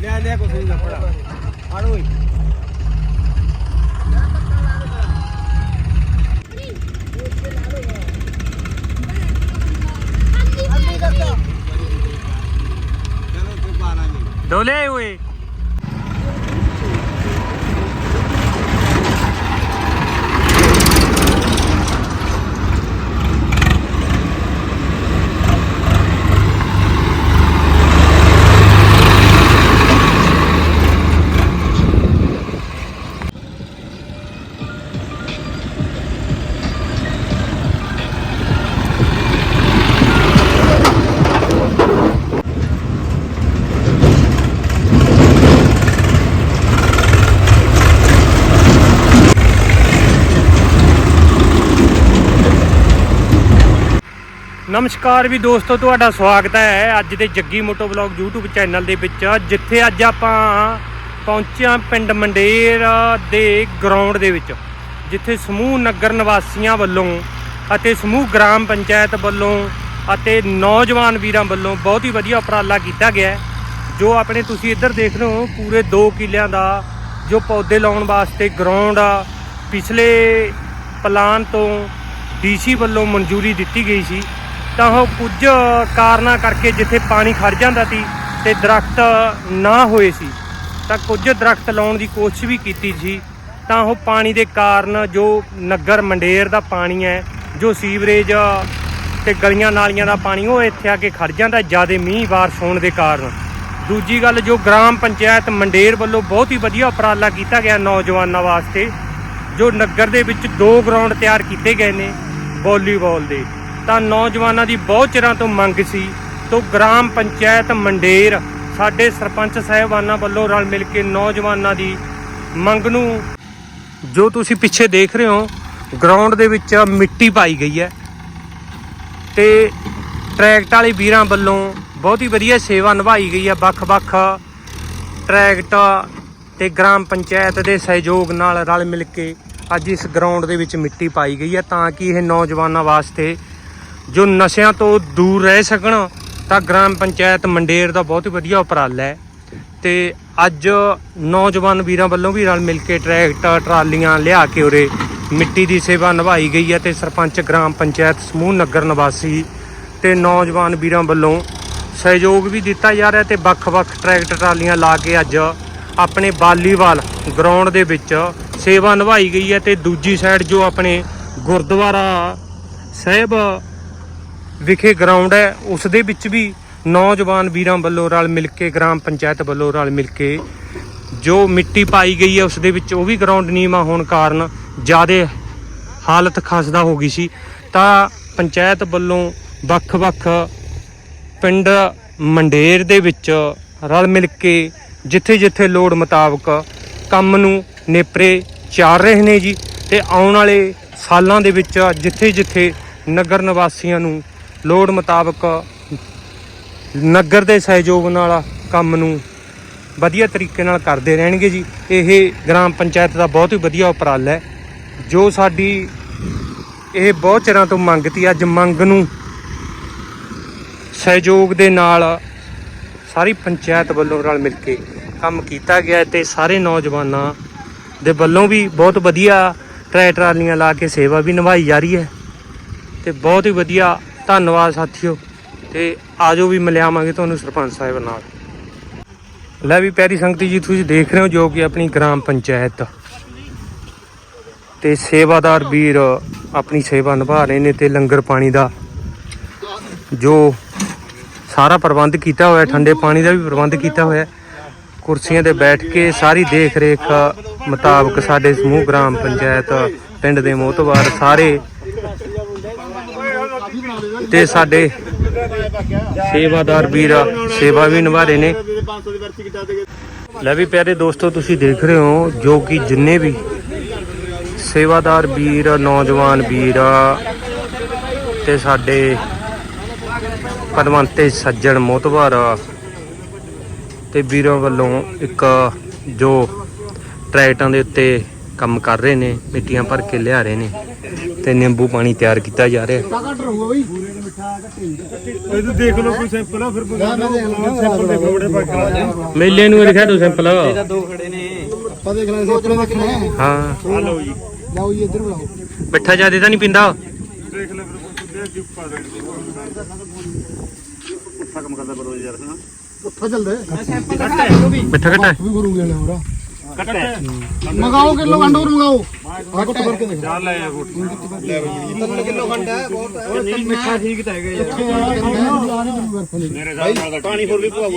ਲੈ ਲੈ ਕੁਛ ਨਹੀਂ ਲੱਭਣਾ ਆੜ ਓਏ ਚਲੋ ਤੇ ਨਮਸਕਾਰ ਵੀ ਦੋਸਤੋ, ਤੁਹਾਡਾ ਸਵਾਗਤ ਹੈ ਅੱਜ ਦੇ Jaggi moto vlog YouTube channel ਦੇ ਵਿੱਚ, ਜਿੱਥੇ ਅੱਜ ਆਪਾਂ ਪਹੁੰਚਿਆ ਪਿੰਡ ਮੰਡੇਰ ਦੇ ਗਰਾਊਂਡ ਦੇ ਵਿੱਚ, ਜਿੱਥੇ ਸਮੂਹ ਨਗਰ ਨਿਵਾਸੀਆਂ ਵੱਲੋਂ ਅਤੇ ਸਮੂਹ ਗ੍ਰਾਮ ਪੰਚਾਇਤ ਵੱਲੋਂ ਅਤੇ ਨੌਜਵਾਨ ਵੀਰਾਂ ਵੱਲੋਂ ਬਹੁਤ ਹੀ ਵਧੀਆ ਉਪਰਾਲਾ ਕੀਤਾ ਗਿਆ ਜੋ ਆਪਣੇ ਤੁਸੀਂ ਇੱਧਰ ਦੇਖ ਰਹੇ ਹੋ, ਪੂਰੇ 2 ਕਿੱਲਿਆਂ ਦਾ ਜੋ ਪੌਦੇ ਲਾਉਣ ਵਾਸਤੇ ਗਰਾਊਂਡ ਆ, ਪਿਛਲੇ ਪਲਾਨ ਤੋਂ ਡੀਸੀ ਵੱਲੋਂ ਮਨਜ਼ੂਰੀ ਦਿੱਤੀ ਗਈ ਸੀ। ਤਾਂ ਉਹ ਕੁਝ ਕਾਰਨਾਂ ਕਰਕੇ ਜਿੱਥੇ ਪਾਣੀ ਖੜ ਜਾਂਦਾ ਸੀ ਤੇ ਦਰਖਤ ਨਾ ਹੋਏ ਸੀ, ਤਾਂ ਕੁਝ ਦਰਖਤ ਲਾਉਣ ਦੀ ਕੋਸ਼ਿਸ਼ ਵੀ ਕੀਤੀ ਸੀ। ਤਾਂ ਉਹ ਪਾਣੀ ਦੇ ਕਾਰਨ ਜੋ ਨਗਰ ਮੰਡੇਰ ਦਾ ਪਾਣੀ ਹੈ, ਜੋ ਸੀਵਰੇਜ ਤੇ ਗਲੀਆਂ ਨਾਲੀਆਂ ਦਾ ਪਾਣੀ, ਉਹ ਇੱਥੇ ਆ ਕੇ ਖੜ ਜਾਂਦਾ, ਜ਼ਿਆਦਾ ਮੀਂਹ ਬਾਰਿਸ਼ ਹੋਣ ਦੇ ਕਾਰਨ। ਦੂਜੀ ਗੱਲ, ਜੋ ਗ੍ਰਾਮ ਪੰਚਾਇਤ ਮੰਡੇਰ ਵੱਲੋਂ ਬਹੁਤ ਹੀ ਵਧੀਆ ਉਪਰਾਲਾ ਕੀਤਾ ਗਿਆ ਨੌਜਵਾਨਾਂ ਵਾਸਤੇ, ਜੋ ਨਗਰ ਦੇ ਵਿੱਚ ਦੋ ਗਰਾਊਂਡ ਤਿਆਰ ਕੀਤੇ ਗਏ ਨੇ ਵਾਲੀਬਾਲ ਦੇ। ਤਾਂ ਨੌਜਵਾਨਾਂ ਦੀ ਬਹੁਤ ਚਿਰਾਂ ਤੋਂ ਮੰਗ ਸੀ, ਤੋਂ ਗ੍ਰਾਮ ਪੰਚਾਇਤ ਮੰਡੇਰ ਸਾਡੇ ਸਰਪੰਚ ਸਾਹਿਬਾਨਾਂ ਵੱਲੋਂ ਰਲ ਮਿਲ ਕੇ ਨੌਜਵਾਨਾਂ ਦੀ ਮੰਗ ਨੂੰ ਜੋ ਤੁਸੀਂ ਪਿੱਛੇ ਦੇਖ ਰਹੇ ਹੋ ਗਰਾਊਂਡ ਦੇ ਵਿੱਚ ਮਿੱਟੀ ਪਾਈ ਗਈ ਹੈ। ਤੇ ਟਰੈਕਟ ਵਾਲੇ ਵੀਰਾਂ ਵੱਲੋਂ ਬਹੁਤ ਹੀ ਵਧੀਆ ਸੇਵਾ ਨਿਭਾਈ ਗਈ ਹੈ ਵੱਖ-ਵੱਖ ਟਰੈਕਟ ਤੇ ਗ੍ਰਾਮ ਪੰਚਾਇਤ ਦੇ ਸਹਿਯੋਗ ਨਾਲ ਰਲ ਮਿਲ ਕੇ ਅੱਜ ਇਸ ਗਰਾਊਂਡ ਦੇ ਵਿੱਚ ਮਿੱਟੀ ਪਾਈ ਗਈ ਹੈ ਤਾਂ ਕਿ ਇਹ ਨੌਜਵਾਨਾਂ ਵਾਸਤੇ ਜੋ ਨਸ਼ਿਆਂ ਤੋਂ ਦੂਰ ਰਹਿ ਸਕਣ, ਤਾਂ ਗ੍ਰਾਮ ਪੰਚਾਇਤ ਮੰਡੇਰ ਦਾ ਬਹੁਤ ਹੀ ਵਧੀਆ ਉਪਰਾਲਾ ਹੈ। ਤੇ ਅੱਜ ਨੌਜਵਾਨ ਵੀਰਾਂ ਵੱਲੋਂ ਵੀ ਰਲ ਮਿਲ ਕੇ ਟਰੈਕਟਰ, ਟਰਾਲੀਆਂ ਲਿਆ ਕੇ ਉਰੇ ਮਿੱਟੀ ਦੀ ਸੇਵਾ ਨਿਭਾਈ ਗਈ ਹੈ ਤੇ ਸਰਪੰਚ ਗ੍ਰਾਮ ਪੰਚਾਇਤ ਸਮੂਹ ਨਗਰ ਨਿਵਾਸੀ ਤੇ ਨੌਜਵਾਨ ਵੀਰਾਂ ਵੱਲੋਂ ਸਹਿਯੋਗ ਵੀ ਦਿੱਤਾ ਜਾ ਰਿਹਾ ਤੇ ਵੱਖ-ਵੱਖ ਟਰੈਕਟਰ, ਟਰਾਲੀਆਂ ਲਾ ਕੇ ਅੱਜ ਆਪਣੇ ਵਾਲੀਬਾਲ ਗਰਾਊਂਡ ਦੇ ਵਿੱਚ ਸੇਵਾ ਨਿਭਾਈ ਗਈ ਹੈ ਤੇ ਦੂਜੀ ਸਾਈਡ ਜੋ ਆਪਣੇ ਗੁਰਦੁਆਰਾ ਸਾਹਿਬ ਵਿਖੇ ਗਰਾਊਂਡ ਹੈ। ਉਸ ਦੇ ਵਿੱਚ ਵੀ ਨੌਜਵਾਨ ਵੀਰਾਂ ਵੱਲੋਂ ਰਲ ਮਿਲ ਕੇ, ਗ੍ਰਾਮ ਪੰਚਾਇਤ ਵੱਲੋਂ ਰਲ ਮਿਲ ਕੇ ਜੋ ਮਿੱਟੀ ਪਾਈ ਗਈ ਹੈ ਉਸ ਦੇ ਵਿੱਚ ਉਹ ਵੀ ਗਰਾਊਂਡ ਨੀਮਾ ਹੋਣ ਕਾਰਨ ਜ਼ਿਆਦਾ ਹਾਲਤ ਖਸਦਾ ਹੋ ਗਈ ਸੀ। ਤਾਂ ਪੰਚਾਇਤ ਵੱਲੋਂ ਵੱਖ-ਵੱਖ ਪਿੰਡ ਮੰਡੇਰ ਦੇ ਵਿੱਚ ਰਲ ਮਿਲ ਕੇ ਜਿੱਥੇ-ਜਿੱਥੇ ਲੋੜ ਮੁਤਾਬਕ ਕੰਮ ਨੂੰ ਨੇਪਰੇ ਚਾਰ ਰਹੇ ਨੇ ਜੀ। ਤੇ ਆਉਣ ਵਾਲੇ ਸਾਲਾਂ ਦੇ ਵਿੱਚ ਜਿੱਥੇ-ਜਿੱਥੇ ਨਗਰ ਨਿਵਾਸੀਆਂ ਨੂੰ ਲੋੜ ਮੁਤਾਬਕ ਨਗਰ ਦੇ ਸਹਿਯੋਗ ਨਾਲ ਕੰਮ ਨੂੰ ਵਧੀਆ ਤਰੀਕੇ ਨਾਲ ਕਰਦੇ ਰਹਿਣਗੇ ਜੀ। ਇਹ ਗ੍ਰਾਮ ਪੰਚਾਇਤ ਦਾ ਬਹੁਤ ਹੀ ਵਧੀਆ ਉਪਰਾਲਾ ਹੈ। ਜੋ ਸਾਡੀ ਇਹ ਬਹੁਤ ਚਿਰਾਂ ਤੋਂ ਮੰਗ ਤੀ ਅੱਜ ਮੰਗ ਨੂੰ ਸਹਿਯੋਗ ਦੇ ਨਾਲ ਸਾਰੀ ਪੰਚਾਇਤ ਵੱਲੋਂ ਰਲ ਮਿਲ ਕੇ ਕੰਮ ਕੀਤਾ ਗਿਆ ਹੈ ਤੇ ਸਾਰੇ ਨੌਜਵਾਨਾਂ ਦੇ ਵੱਲੋਂ ਵੀ ਬਹੁਤ ਵਧੀਆ ਟਰੈ ਟਰਾਲੀਆਂ ਲਾ ਕੇ ਸੇਵਾ ਵੀ ਨਿਭਾਈ ਜਾ ਰਹੀ ਹੈ ਤੇ ਬਹੁਤ ਹੀ ਵਧੀਆ ਧੰਨਵਾਦ ਸਾਥੀਓ ਤੇ ਆਜੋ ਵੀ ਮਿਲਿਆਵਾਂਗੇ ਤੁਹਾਨੂੰ ਸਰਪੰਚ ਸਾਹਿਬ ਨਾਲ। ਲੈ ਵੀ ਪੈਰੀ ਸੰਗਤੀ ਜੀ, ਤੁਸੀਂ ਦੇਖ ਰਹੇ ਹੋ ਜੋ ਕਿ ਆਪਣੀ ਗ੍ਰਾਮ ਪੰਚਾਇਤ। ਤੇ ਸੇਵਾਦਾਰ ਵੀਰ ਆਪਣੀ ਸੇਵਾ ਨਿਭਾ ਰਹੇ ਨੇ ਤੇ ਲੰਗਰ ਪਾਣੀ ਦਾ ਜੋ ਸਾਰਾ ਪ੍ਰਬੰਧ ਕੀਤਾ ਹੋਇਆ, ਠੰਡੇ ਪਾਣੀ ਦਾ ਵੀ ਪ੍ਰਬੰਧ ਕੀਤਾ ਹੋਇਆ। ਕੁਰਸੀਆਂ ਤੇ ਬੈਠ ਕੇ ਸਾਰੀ ਦੇਖ ਰੇਖ ਮੁਤਾਬਕ ਸਾਡੇ ਸਮੂਹ ਗ੍ਰਾਮ ਪੰਚਾਇਤ, ਪਿੰਡ ਦੇ ਮੋਤਬਾਰ ਸਾਰੇ ਤੇ ਸਾਡੇ ਸੇਵਾਦਾਰ ਵੀਰ ਸੇਵਾ ਵੀ ਨਿਭਾ ਰਹੇ ਨੇ। ਲੈ ਵੀ ਪਿਆਰੇ ਦੋਸਤੋ, ਤੁਸੀਂ ਦੇਖ ਰਹੇ ਹੋ ਜੋ ਕਿ ਜਿੰਨੇ ਵੀ ਸੇਵਾਦਾਰ ਵੀਰ, ਨੌਜਵਾਨ ਵੀਰ ਤੇ ਸਾਡੇ ਪਦਵੰਤੇ ਸੱਜਣ ਮੋਤਬਾਰ ਤੇ ਵੀਰਾਂ ਵੱਲੋਂ ਇੱਕ ਜੋ ਟਰੈਕਟਾਂ ਦੇ ਉੱਤੇ ਕੰਮ ਕਰ ਰਹੇ ਨੇ ਮਿੱਟੀਆਂ ਭਰ ਕੇ ਲਿਆ ਰਹੇ ਨੇ ਤੇ ਨਿੰਬੂ ਪਾਣੀ ਤਿਆਰ ਕੀਤਾ ਜਾ ਰਿਹਾ। ਕੱਟ ਰਹੂਗਾ ਬਈ ਇਹ ਤਾਂ ਦੇਖ ਲਓ ਕੋਈ ਸੈਂਪਲ ਆ ਫਿਰ ਸੈਂਪਲ ਦੇ ਫੋੜੇ ਪਾ ਕੇ ਮੇਲੇ ਨੂੰ ਦਿਖਾ ਦੋ ਸਿੰਪਲ ਦੋ ਖੜੇ ਨੇ। ਆਪਾਂ ਦੇਖ ਲੈ ਸੋਚਣਾ ਦੇਖਣਾ ਹੈ। ਹਾਂ। ਆ ਲਓ ਜੀ। ਜਾਓ ਜੀ ਇੱਧਰ ਬੁਲਾਓ। ਮਿੱਠਾ ਜ਼ਿਆਦਾ ਤਾਂ ਨਹੀਂ ਪਿੰਦਾ। ਦੇਖ ਲੈ ਫਿਰ ਦੇ ਕੇ ਪਾ ਦੇ ਪੁੱਠਾ ਕੰਮ ਕਰਦਾ ਬਰੋ ਯਾਰ ਹਨਾ? ਉੱਥਾ ਚੱਲਦਾ ਮਿੱਠਾ ਘਟਾ ਵੀ ਗੁਰੂ ਗਏ ਹੋਰਾ ਕੱਟੇ ਮੰਗਾਓ ਕਿਲੋ ਖੰਡ ਹੋਰ ਮੰਗਾਓ। ਆ ਕੁੱਟ ਕਰਕੇ ਦੇਖ। ਜਾ ਲੈ ਆ ਗੁੱਟ ਤਿੰਨ ਕਿਲੋ ਖੰਡ ਹੈ ਬਹੁਤ ਹੈ। ਨਹੀਂ ਮਿੱਠਾ ਠੀਕ ਤਾਂ ਹੈਗਾ ਯਾਰ। ਮੇਰੇ ਸਾਹ ਨਾਲ ਪਾਣੀ ਹੋਰ ਵੀ ਪਵਾਓ।